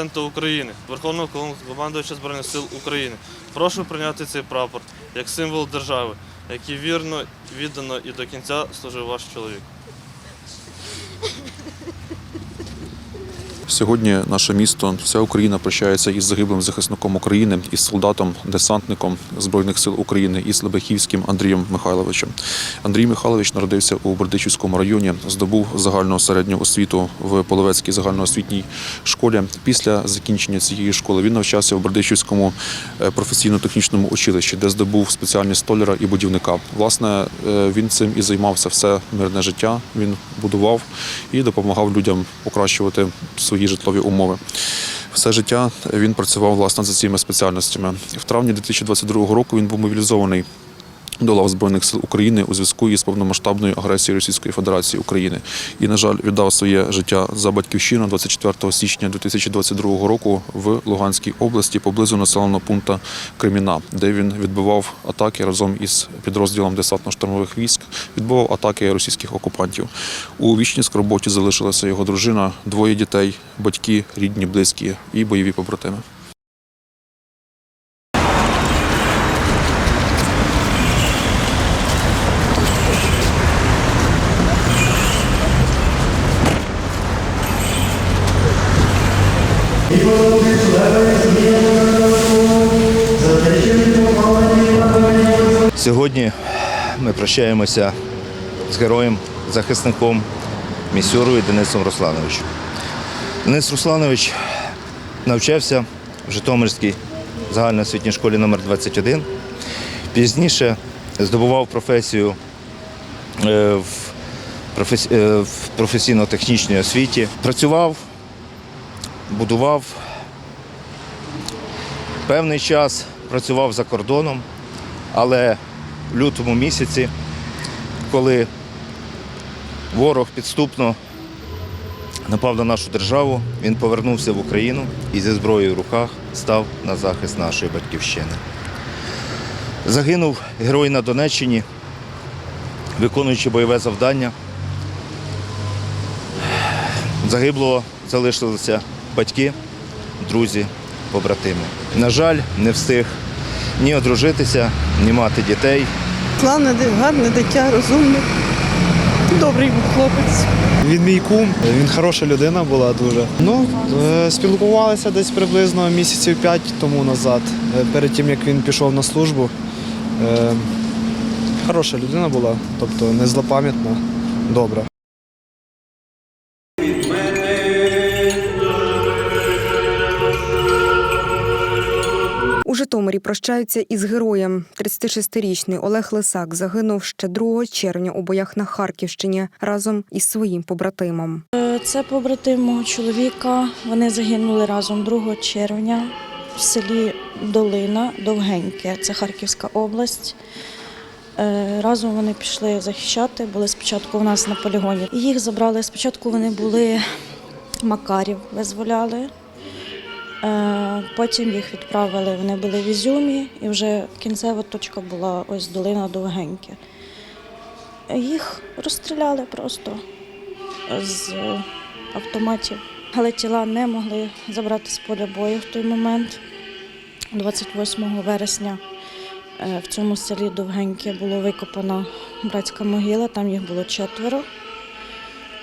Президента України, Верховного командувача Збройних сил України прошу прийняти цей прапор як символ держави, який вірно, віддано і до кінця служив ваш чоловік. Сьогодні наше місто, вся Україна прощається із загиблим захисником України, із солдатом, десантником Збройних сил України, із Лебехівським Андрієм Михайловичем. Андрій Михайлович народився у Бердичівському районі, здобув загальну середню освіту в Половецькій загальноосвітній школі. Після закінчення цієї школи він навчався в Бердичівському е, професійно-технічному училищі, де здобув спеціальність столяра і будівника. Власне, е, він цим і займався все мирне життя. Він будував і допомагав людям покращувати свої житлові умови. Все життя він працював власне за цими спеціальностями. В травні 2022 року він був мобілізований до лав Збройних сил України у зв'язку із повномасштабною агресією Російської Федерації України і, на жаль, віддав своє життя за батьківщину 24 січня 2022 року в Луганській області поблизу населеного пункту Креміна, де він відбивав атаки разом із підрозділом десантно-штурмових військ, відбивав атаки російських окупантів. У вічній скорботі залишилася його дружина, двоє дітей, батьки, рідні, близькі і бойові побратими. Сьогодні ми прощаємося з героєм, захисником Місюрою Денисом Руслановичем. Денис Русланович навчався в Житомирській загальноосвітній школі номер 21 Пізніше здобував професію е, в е, в професійно-технічній освіті. Працював, будував певний час, працював за кордоном. Але лютому місяці, коли ворог підступно напав на нашу державу, він повернувся в Україну і зі зброєю в руках став на захист нашої батьківщини. Загинув герой на Донеччині, виконуючи бойове завдання. Загиблого залишилися батьки, друзі, побратими. На жаль, не встиг ні одружитися, ні мати дітей. Славне, гарне дитя, розумне. Добрий був хлопець. Він мій кум, він хороша людина була дуже. Ну, е, спілкувалися десь приблизно місяців п'ять тому назад, е, перед тим як він пішов на службу. Е, Хороша людина була, тобто не злопам'ятна, добра. Житомирі прощаються із героєм. 36-річний Олег Лисак загинув ще 2 червня у боях на Харківщині разом із своїм побратимом. Це побратим мого чоловіка. Вони загинули разом 2 червня в селі Долина Довгеньке, це Харківська область. Е, Разом вони пішли захищати, були спочатку у нас на полігоні. Їх забрали. Спочатку вони були Макарів, визволяли. Е, Потім їх відправили, вони були в Ізюмі, і вже кінцева точка була ось долина Довгеньке. Їх розстріляли просто з автоматів. Але тіла не могли забрати з поля бою в той момент. 28 вересня е, в цьому селі Довгеньке було викопана братська могила, там їх було четверо.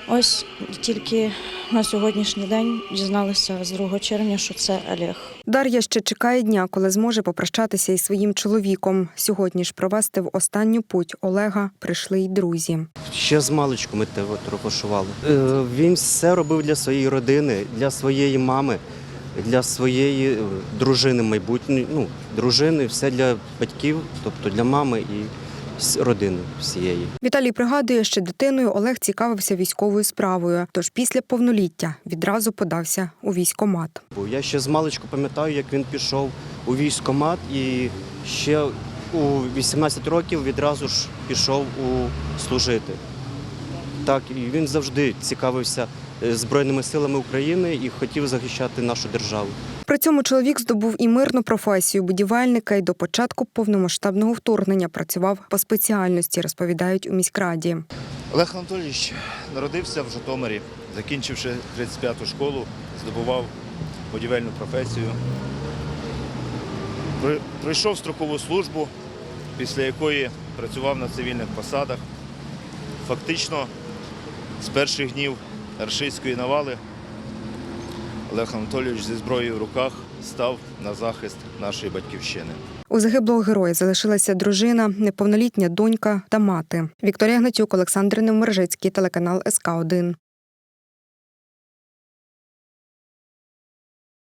Ось тільки на сьогоднішній день дізналися з 2 червня, що це Олег. Дар'я ще чекає дня, коли зможе попрощатися із своїм чоловіком. Сьогодні ж провести в останню путь Олега прийшли й друзі. Ще з маличку ми тебе тропошували. Е, Він все робив для своєї родини, для своєї мами, для своєї е, дружини майбутньої, ну, дружини, все для батьків, тобто для мами і с- родини всієї. Віталій пригадує, що дитиною Олег цікавився військовою справою, тож після повноліття відразу подався у військомат. Бо я ще з маличку пам'ятаю, як він пішов у військкомат і ще у 18 років відразу ж пішов у служити. Так, і він завжди цікавився Збройними силами України і хотів захищати нашу державу. При цьому чоловік здобув і мирну професію будівельника і до початку повномасштабного вторгнення працював по спеціальності, розповідають у міськраді. Олег Анатолійович народився в Житомирі, закінчивши 35-ту школу, здобував будівельну професію. Пройшов строкову службу, після якої працював на цивільних посадах. Фактично з перших днів рашистської навали Олег Анатолійович зі зброєю в руках став на захист нашої батьківщини. У загиблого героя залишилася дружина, неповнолітня донька та мати. Вікторія Гнатюк, Олександр Невмержицький, телеканал СК 1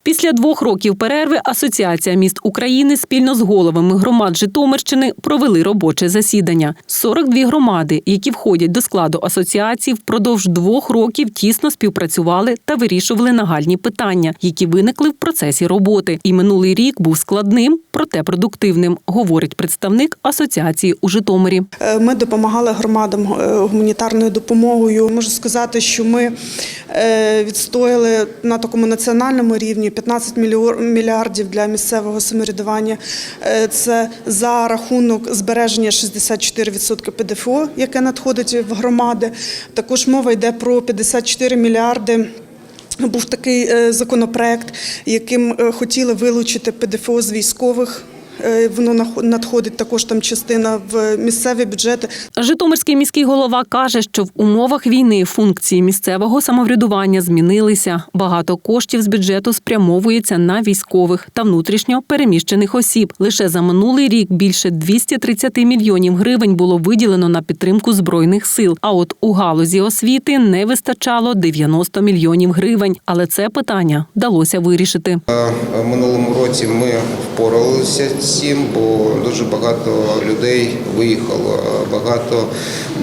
Після двох років перерви Асоціація міст України спільно з головами громад Житомирщини провели робоче засідання. 42 громади, які входять до складу асоціації, впродовж двох років тісно співпрацювали та вирішували нагальні питання, які виникли в процесі роботи. І минулий рік був складним, проте продуктивним, говорить представник асоціації у Житомирі. Е, Ми допомагали громадам е, гуманітарною допомогою. Можу сказати, що ми е, відстояли на такому національному рівні 15 мільйор- мільярдів для місцевого самоврядування. Е, Це за рахунок збереження 64% ПДФО, яке надходить в громади. Також мова йде про 54 мільярди. Був такий е, законопроект, яким е, хотіли вилучити ПДФО з військових. Е, Воно нах- надходить також там частина в місцеві бюджети. Житомирський міський голова каже, що в умовах війни функції місцевого самоврядування змінилися. Багато коштів з бюджету спрямовується на військових та внутрішньо переміщених осіб. Лише за минулий рік більше 230 мільйонів гривень було виділено на підтримку збройних сил. А от у галузі освіти не вистачало 90 мільйонів гривень. Але це питання вдалося вирішити. В минулому році ми впоралися цим, бо дуже багато людей виїхало, багато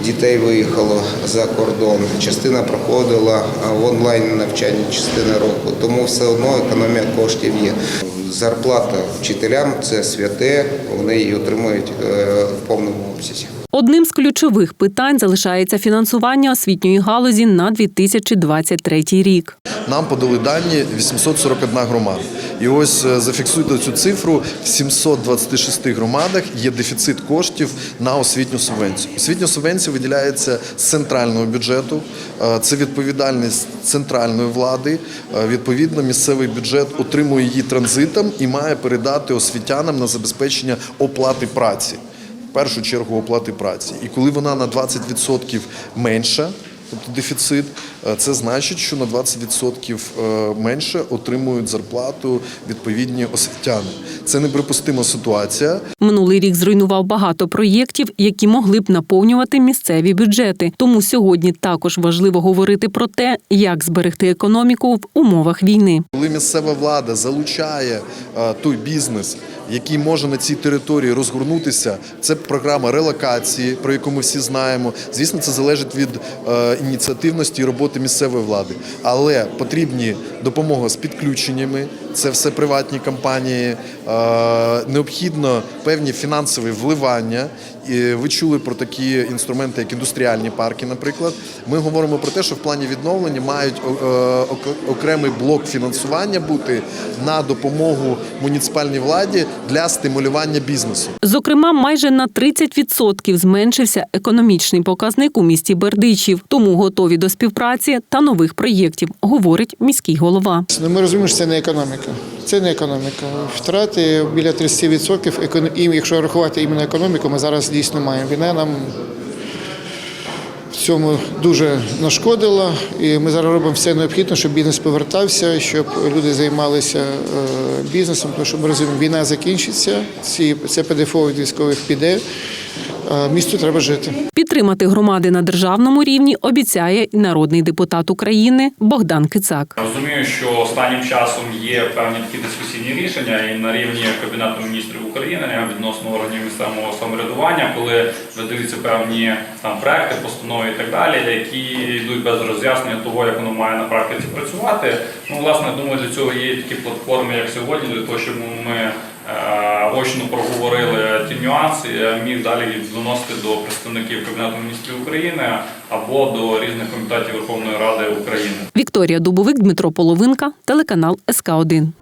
дітей виїхало за кордон. Частина проходила в онлайн навчанні частина року, тому все одно економія коштів є. Зарплата вчителям це святе, вони її отримують е, в повному обсязі. Одним з ключових питань залишається фінансування освітньої галузі на 2023 рік. Нам подали дані 841 громада. І ось е, зафіксуйте цю цифру: в 726 громадах є дефіцит коштів на освітню субвенцію. Освітня субвенція виділяється з центрального бюджету. Е, Це відповідальність центральної влади. Е, Відповідно, місцевий бюджет отримує її транзитом і має передати освітянам на забезпечення оплати праці. Першу чергу оплати праці. І коли вона на 20% менша, тобто дефіцит, е, це значить, що на 20% е, менше отримують зарплату відповідні освітяни. Це неприпустима ситуація. Минулий рік зруйнував багато проєктів, які могли б наповнювати місцеві бюджети. Тому сьогодні також важливо говорити про те, як зберегти економіку в умовах війни. Коли місцева влада залучає е, той бізнес, який може на цій території розгорнутися, це програма релокації, про яку ми всі знаємо. Звісно, це залежить від ініціативності і роботи місцевої влади. Але потрібні допомога з підключеннями. Це все приватні компанії. Е, необхідно певні фінансові вливання. І ви чули про такі інструменти, як індустріальні парки, наприклад. Ми говоримо про те, що в плані відновлення мають е, окремий блок фінансування бути на допомогу муніципальній владі для стимулювання бізнесу. Зокрема, майже на 30% зменшився економічний показник у місті Бердичів, тому готові до співпраці та нових проєктів, говорить міський голова. Ну, ми розуміємо, що це не економіка. Це не економіка. Втрати біля 30%. Економ- І якщо рахувати іменно економіку, ми зараз дійсно маємо. Війна нам в цьому дуже нашкодила. І ми зараз робимо все необхідне, щоб бізнес повертався, щоб люди займалися е, бізнесом, тому що ми розуміємо, війна закінчиться, це ПДФО від військових піде. а Місту треба жити. Підтримати громади на державному рівні обіцяє і народний депутат України Богдан Кицак. Розумію, що останнім часом є певні такі дискусійні рішення і на рівні Кабінету міністрів України відносно органів місцевого самоврядування, коли видаються певні там проекти, постанови і так далі, які йдуть без роз'яснення того, як воно має на практиці працювати. Ну, власне, думаю, для цього є такі платформи, як сьогодні, для того, щоб ми е, очно проговорили ті нюанси, міг далі їх доносити до представників Кабінету міністрів України або до різних комітетів Верховної Ради України. Вікторія Дубовик, Дмитро Половинка, телеканал СК 1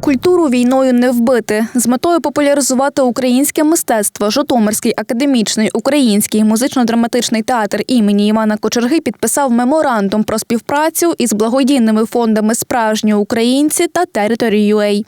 Культуру війною не вбити з метою популяризувати українське мистецтво. Житомирський академічний український музично-драматичний театр імені Івана Кочерги підписав меморандум про співпрацю із благодійними фондами Справжні українці та Territory.ua.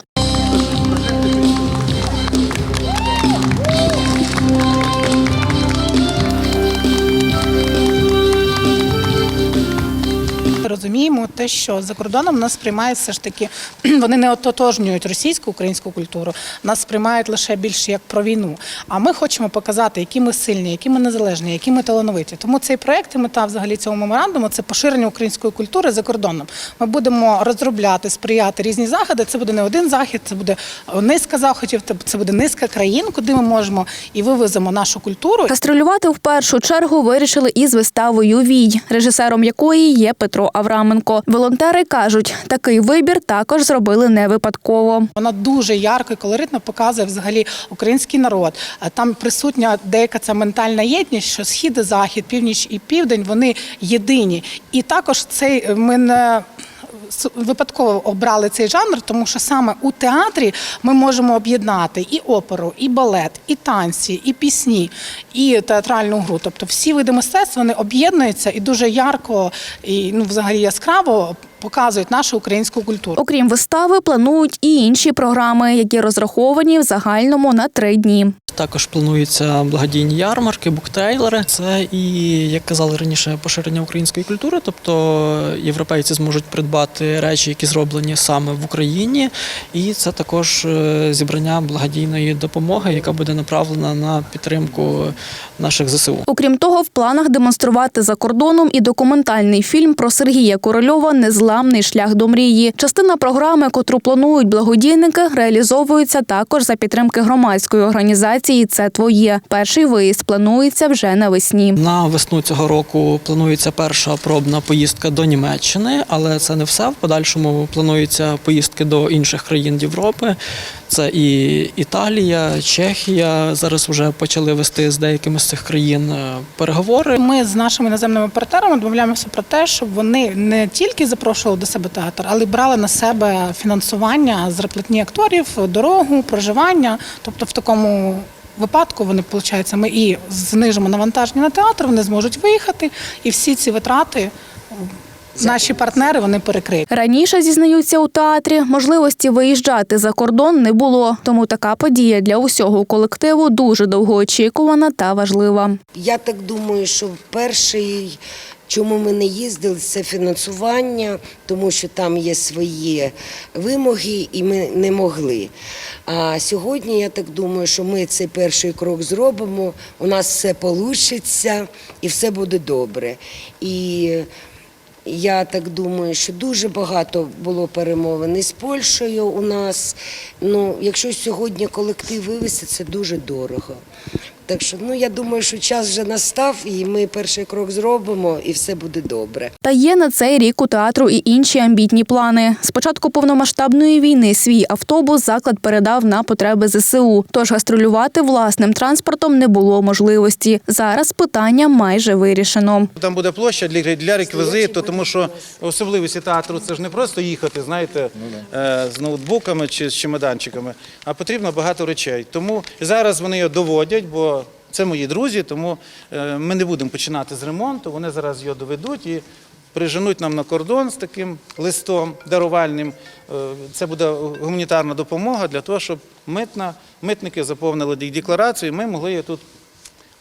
Розуміємо те, що за кордоном нас сприймають все ж таки, вони не ототожнюють російську українську культуру, нас сприймають лише більше як про війну. А ми хочемо показати, які ми сильні, які ми незалежні, які ми талановиті. Тому цей проект і мета взагалі цього меморандуму це поширення української культури за кордоном. Ми будемо розробляти, сприяти різні заходи. Це буде не один захід, це буде низка заходів, це буде низка країн, куди ми можемо і вивеземо нашу культуру. Гастролювати в першу чергу вирішили із виставою Вій, режисером якої є Петро Авраменко. Волонтери кажуть, такий вибір також зробили не випадково. Вона дуже ярко і колоритно показує взагалі український народ. Там присутня деяка ця ментальна єдність, що схід, і захід, північ і південь вони єдині. І також цей ми не. Випадково обрали цей жанр, тому що саме у театрі ми можемо об'єднати і оперу, і балет, і танці, і пісні, і театральну гру. Тобто всі види мистецтва вони об'єднуються і дуже ярко і ну взагалі яскраво показують нашу українську культуру. Окрім вистави, планують і інші програми, які розраховані в загальному на три дні. Також плануються благодійні ярмарки, буктейлери. Це і, як казали раніше, поширення української культури, тобто європейці зможуть придбати речі, які зроблені саме в Україні. І це також е, зібрання благодійної допомоги, яка буде направлена на підтримку наших ЗСУ. Окрім того, в планах демонструвати за кордоном і документальний фільм про Сергія Корольова Незламний шлях до мрії. Частина програми, котру планують благодійники, реалізовується також за підтримки громадської організації Це твоє. Перший виїзд планується вже навесні. На весну цього року планується перша пробна поїздка до Німеччини, але це не все. В подальшому плануються поїздки до інших країн Європи. Це і Італія, Чехія. Зараз вже почали вести з деякими з цих країн е, переговори. Ми з нашими іноземними партнерами домовляємося про те, щоб вони не тільки запрошували до себе театр, але й брали на себе фінансування зарплатні акторів, дорогу, проживання. Тобто, в такому випадку вони виходить, ми і знижимо навантаження на театр, вони зможуть виїхати, і всі ці витрати. Наші партнери вони перекриють. Раніше зізнаються у театрі, можливості виїжджати за кордон не було. Тому така подія для усього колективу дуже довгоочікувана та важлива. Я так думаю, що перший, чому ми не їздили, це фінансування, тому що там є свої вимоги, і ми не могли. А сьогодні я так думаю, що ми цей перший крок зробимо. У нас все вийде і все буде добре. І я так думаю, що дуже багато було перемовин із Польщею у нас. Ну, якщо сьогодні колектив вивести, це дуже дорого. Так що ну я думаю, що час вже настав, і ми перший крок зробимо, і все буде добре. Та є на цей рік у театру і інші амбітні плани. З початку повномасштабної війни свій автобус заклад передав на потреби ЗСУ. Тож гастролювати власним транспортом не було можливості. Зараз питання майже вирішено. Там буде площа для, для реквізиту, тому що особливості театру це ж не просто їхати, знаєте, е, з ноутбуками чи з чемоданчиками, а потрібно багато речей. Тому зараз вони його доводять, бо це мої друзі, тому е, ми не будемо починати з ремонту. Вони зараз його доведуть і приженуть нам на кордон з таким листом дарувальним. Е, Це буде гуманітарна допомога для того, щоб митна, митники заповнили декларацію, і ми могли її тут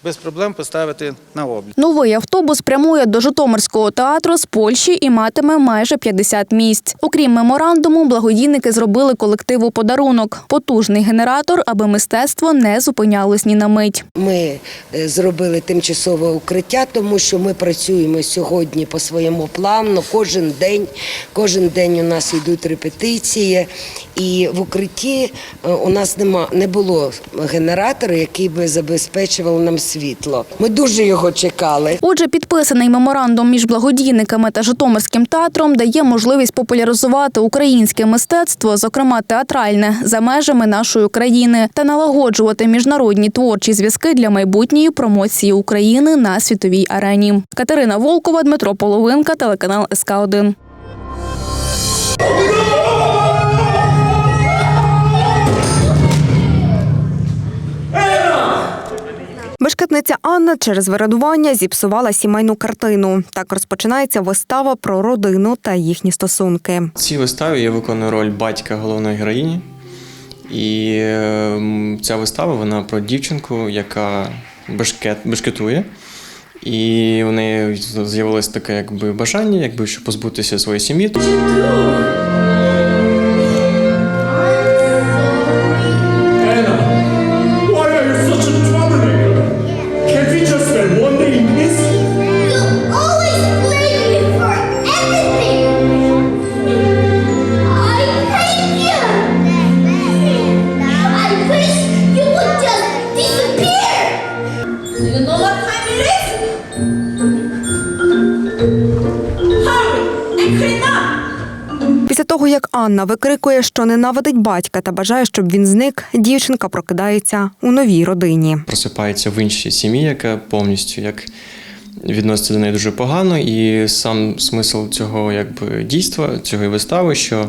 без проблем поставити на облік. Новий автобус прямує до Житомирського театру з Польщі і матиме майже 50 місць. Окрім меморандуму, благодійники зробили колективу подарунок потужний генератор, аби мистецтво не зупинялось ні на мить. Ми е, зробили тимчасове укриття, тому що ми працюємо сьогодні по своєму плану. Кожен день, кожен день у нас йдуть репетиції, і в укритті е, у нас нема не було генератора, який би забезпечував нам світло. Ми дуже його чекали. Отже, підписаний меморандум між благодійниками та Житомирським театром дає можливість популяризувати українське мистецтво, зокрема театральне, за межами нашої країни, та налагоджувати міжнародні творчі зв'язки для майбутньої промоції України на світовій арені. Катерина Волкова, Дмитро Половинка, телеканал СК 1 Трикутниця Анна через вирадування зіпсувала сімейну картину. Так розпочинається вистава про родину та їхні стосунки. В цій виставі я виконую роль батька головної героїні. І ем, ця вистава вона про дівчинку, яка бешкет, бешкетує. І в неї з'явилось таке якби бажання, якби щоб позбутися своєї сім'ї. Анна викрикує, що ненавидить батька та бажає, щоб він зник, дівчинка прокидається у новій родині. Просипається в іншій сім'ї, яка повністю як відноситься до неї дуже погано. І сам смисл цього якби дійства, цієї вистави, що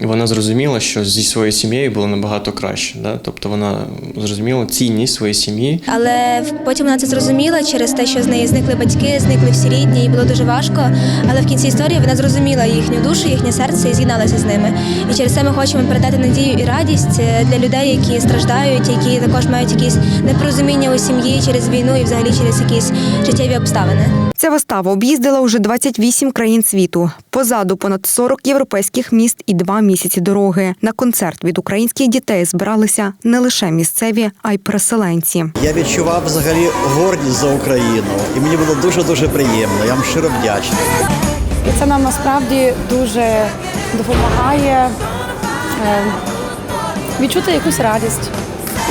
вона зрозуміла, що зі своєю сім'єю було набагато краще. Да? Тобто вона зрозуміла цінність своєї сім'ї. Але потім вона це зрозуміла через те, що з неї зникли батьки, зникли всі рідні, і було дуже важко. Але в кінці історії вона зрозуміла їхню душу, їхнє серце і з'єдналася з ними. І через це ми хочемо передати надію і радість е, для людей, які страждають, які також мають якісь непорозуміння у сім'ї через війну і взагалі через якісь життєві обставини. Ця вистава об'їздила уже 28 країн світу. Позаду понад 40 європейських міст і два місяці дороги. На концерт від українських дітей збиралися не лише місцеві, а й переселенці. Я відчував взагалі гордість за Україну, і мені було дуже дуже приємно. Я вам щиро вдячний. І це нам насправді дуже допомагає е, відчути якусь радість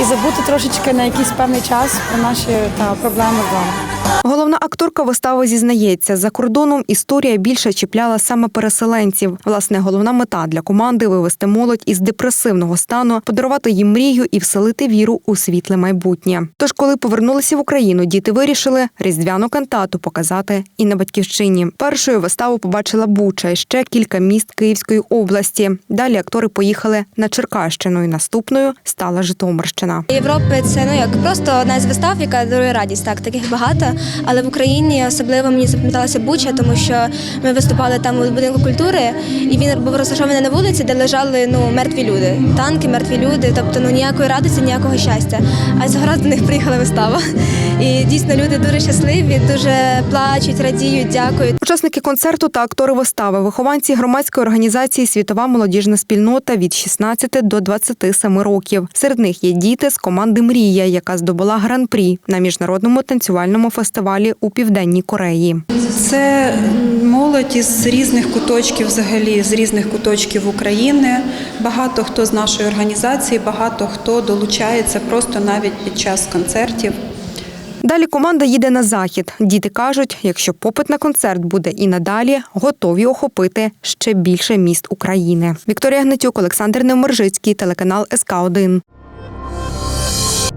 і забути трошечки на якийсь певний час про наші та, проблеми вдома. Головна акторка вистави зізнається, за кордоном історія більше чіпляла саме переселенців. Власне, головна мета для команди вивести молодь із депресивного стану, подарувати їм мрію і вселити віру у світле майбутнє. Тож, коли повернулися в Україну, діти вирішили різдвяну кантату показати і на батьківщині. Першою виставу побачила Буча і ще кілька міст Київської області. Далі актори поїхали на Черкащину. І наступною стала Житомирщина. Європи це ну як просто одна з вистав, яка дарує радість. Так, таких багато. Але в Україні особливо мені запам'яталася Буча, тому що ми виступали там у будинку культури, і він був розташований на вулиці, де лежали ну мертві люди, танки, мертві люди. Тобто ну ніякої радості, ніякого щастя. А цього разу до них приїхала вистава. І дійсно люди дуже щасливі, дуже плачуть, радіють, дякують. Учасники концерту та актори вистави, вихованці громадської організації Світова молодіжна спільнота від 16 до 27 років. Серед них є діти з команди Мрія, яка здобула гран-прі на міжнародному танцювальному фестивалі у південній Кореї. Це молодь із різних куточків, взагалі з різних куточків України. Багато хто з нашої організації, багато хто долучається просто навіть під час концертів. Далі команда їде на захід. Діти кажуть, якщо попит на концерт буде і надалі, готові охопити ще більше міст України. Вікторія Гнатюк, Олександр Невмержицький, телеканал СК 1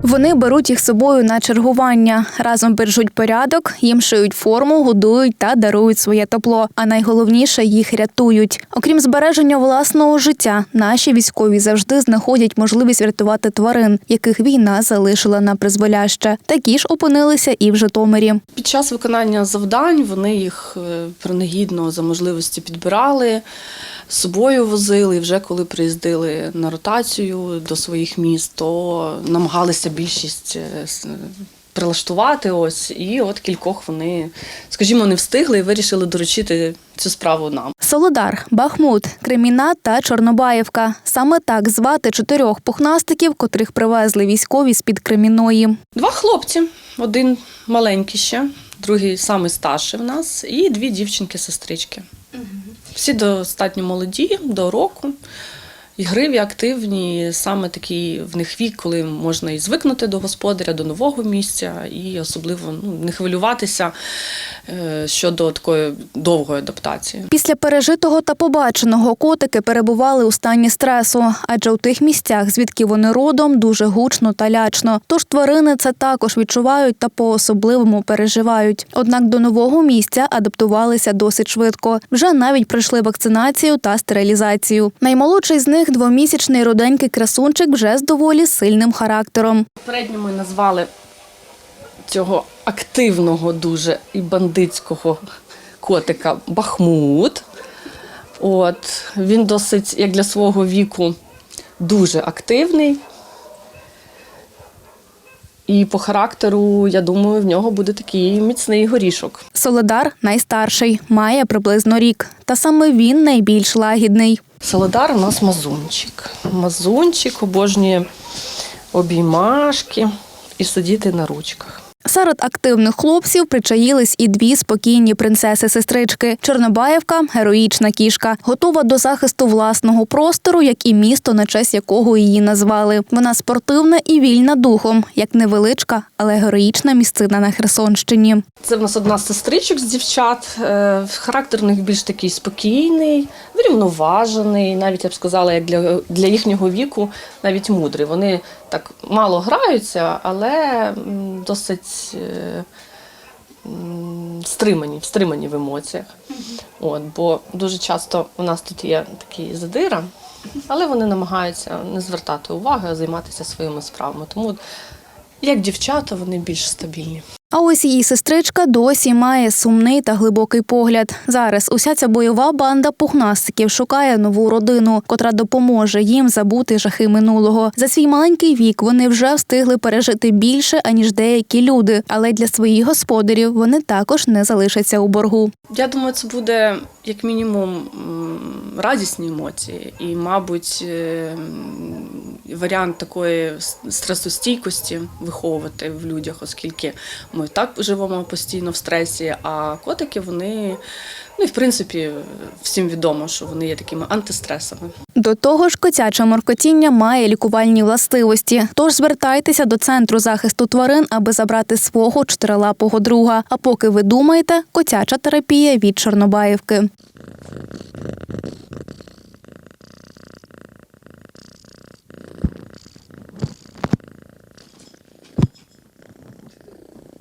Вони беруть їх собою на чергування. Разом бережуть порядок, їм шиють форму, годують та дарують своє тепло. А найголовніше їх рятують. Окрім збереження власного життя, наші військові завжди знаходять можливість врятувати тварин, яких війна залишила на призволяще. Такі ж опинилися і в Житомирі. Під час виконання завдань вони їх е, принагідно за можливості підбирали, з собою возили. І вже коли приїздили на ротацію до своїх міст, то намагалися більшість е, прилаштувати. Ось і от кількох вони, скажімо, не встигли і вирішили доручити цю справу нам. Солодар, Бахмут, Креміна та Чорнобаївка. Саме так звати чотирьох пухнастиків, котрих привезли військові з під Креміної. Два хлопці, один маленький ще, другий самий старший в нас, і дві дівчинки-сестрички. Всі достатньо молоді, до року, ігриві, активні, саме такий в них вік, коли можна і звикнути до господаря, до нового місця, і особливо ну, не хвилюватися щодо такої довгої адаптації. Після пережитого та побаченого котики перебували у стані стресу, адже у тих місцях, звідки вони родом, дуже гучно та лячно. Тож тварини це також відчувають та по-особливому переживають. Однак до нового місця адаптувалися досить швидко. Вже навіть пройшли вакцинацію та стерилізацію. Наймолодший з них двомісячний руденький красунчик вже з доволі сильним характером. Попередньо ми назвали цього активного дуже і бандитського котика Бахмут. От, він досить, як для свого віку, дуже активний. І по характеру, я думаю, в нього буде такий міцний горішок. Солодар найстарший, має приблизно рік. Та саме він найбільш лагідний. Солодар у нас мазунчик. Мазунчик обожнює обіймашки і сидіти на ручках. Серед активних хлопців причаїлись і дві спокійні принцеси-сестрички. Чорнобаївка героїчна кішка, готова до захисту власного простору, як і місто, на честь якого її назвали. Вона спортивна і вільна духом, як невеличка, але героїчна місцина на Херсонщині. Це в нас одна з сестричок з дівчат. Е, Характер у них більш такий спокійний, врівноважений, навіть я б сказала, як для, для їхнього віку, навіть мудрий. Вони так мало граються, але м, досить е, стримані, стримані в емоціях. От, бо дуже часто у нас тут є такі задира, але вони намагаються не звертати уваги, а займатися своїми справами. Тому як дівчата, вони більш стабільні. А ось її сестричка досі має сумний та глибокий погляд. Зараз уся ця бойова банда пухнастиків шукає нову родину, котра допоможе їм забути жахи минулого. За свій маленький вік вони вже встигли пережити більше аніж деякі люди, але для своїх господарів вони також не залишаться у боргу. Я думаю, це буде як мінімум радісні емоції, і, мабуть, е, варіант такої стресостійкості виховувати в людях, оскільки ми так живемо постійно в стресі, а котики вони, ну і в принципі, всім відомо, що вони є такими антистресами. До того ж, котяче моркотіння має лікувальні властивості. Тож звертайтеся до центру захисту тварин, аби забрати свого чотирилапого друга. А поки ви думаєте, котяча терапія від Чорнобаївки.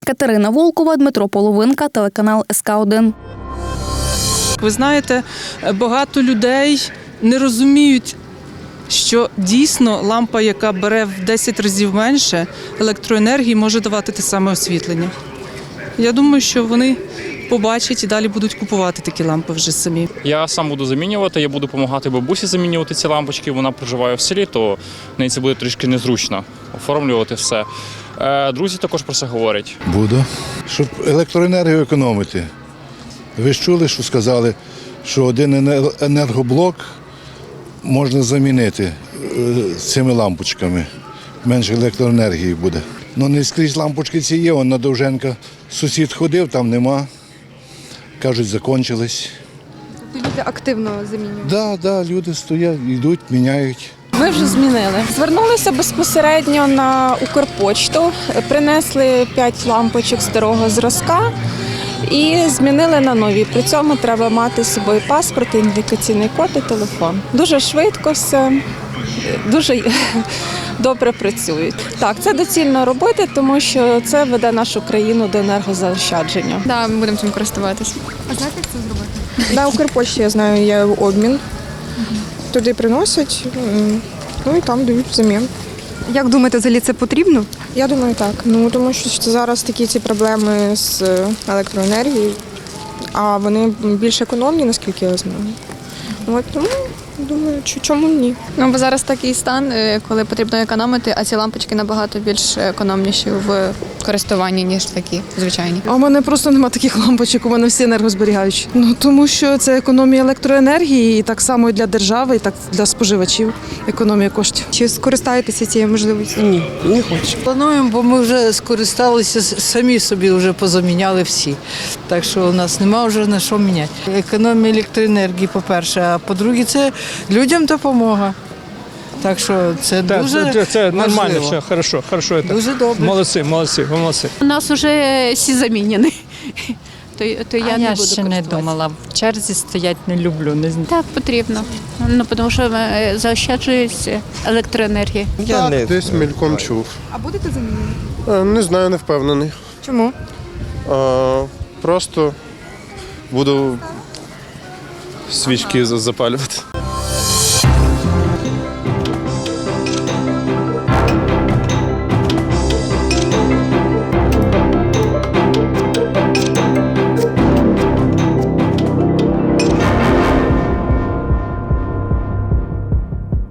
Катерина Волкова, Дмитро Половинка, телеканал СК 1 Ви знаєте, багато людей не розуміють, що дійсно лампа, яка бере в 10 разів менше електроенергії, може давати те саме освітлення. Я думаю, що вони побачать і далі будуть купувати такі лампи вже самі. Я сам буду замінювати, я буду допомагати бабусі замінювати ці лампочки. Вона проживає в селі, то в неї це буде трішки незручно оформлювати все. Е, Друзі також про це говорять. Буду, щоб електроенергію економити. Ви ж чули, що сказали, що один енергоблок можна замінити е, цими лампочками. Менше електроенергії буде. Ну не скрізь лампочки ці є, он на Довженка. Сусід ходив, там нема. Кажуть, закончились. Люди активно замінюють. Так, да, да, люди стоять, йдуть, міняють. Ми вже змінили. Звернулися безпосередньо на Укрпочту, принесли 5 лампочок старого зразка і змінили на нові. При цьому треба мати з собою паспорт, ідентифікаційний код і телефон. Дуже швидко все, дуже добре працюють. Так, це доцільно робити, тому що це веде нашу країну до енергозаощадження. Да, ми будемо цим користуватися. А знаєте, як це зробити? На Укрпочті я знаю, є обмін. Туди приносять, ну і там дають взамін. Як думаєте, взагалі це потрібно? Я думаю, так. Ну тому що зараз такі ці проблеми з електроенергією, а вони більш економні, наскільки я знаю. От тому думаю, чому ні? Ну, бо зараз такий стан, е, коли потрібно економити, а ці лампочки набагато більш економніші в користуванні, ніж такі звичайні. А у мене просто нема таких лампочок, у мене всі енергозберігаючі. Ну тому що це економія електроенергії, і так само і для держави, і так для споживачів. Економія коштів. Чи скористаєтеся цією можливістю? Ні, не хочу. Плануємо, бо ми вже скористалися, самі собі вже позаміняли всі. Так що у нас нема вже на що міняти. Економія електроенергії, по-перше, а по-друге, це людям допомога. Так що це Так, дуже це, це нормально, все, хорошо, хорошо. Это. Дуже добре. Молодці, молодці, ви молодці. У нас вже всі замінені. То, то я а не я буду ще не думала. В черзі стоять не люблю. Не знаю. Так, потрібно. Ну, тому що е, заощаджується електроенергія. Я так, десь мільком чув. А будете замінювати? Е, Не знаю, не впевнений. Чому? Е, Просто буду свічки за- запалювати.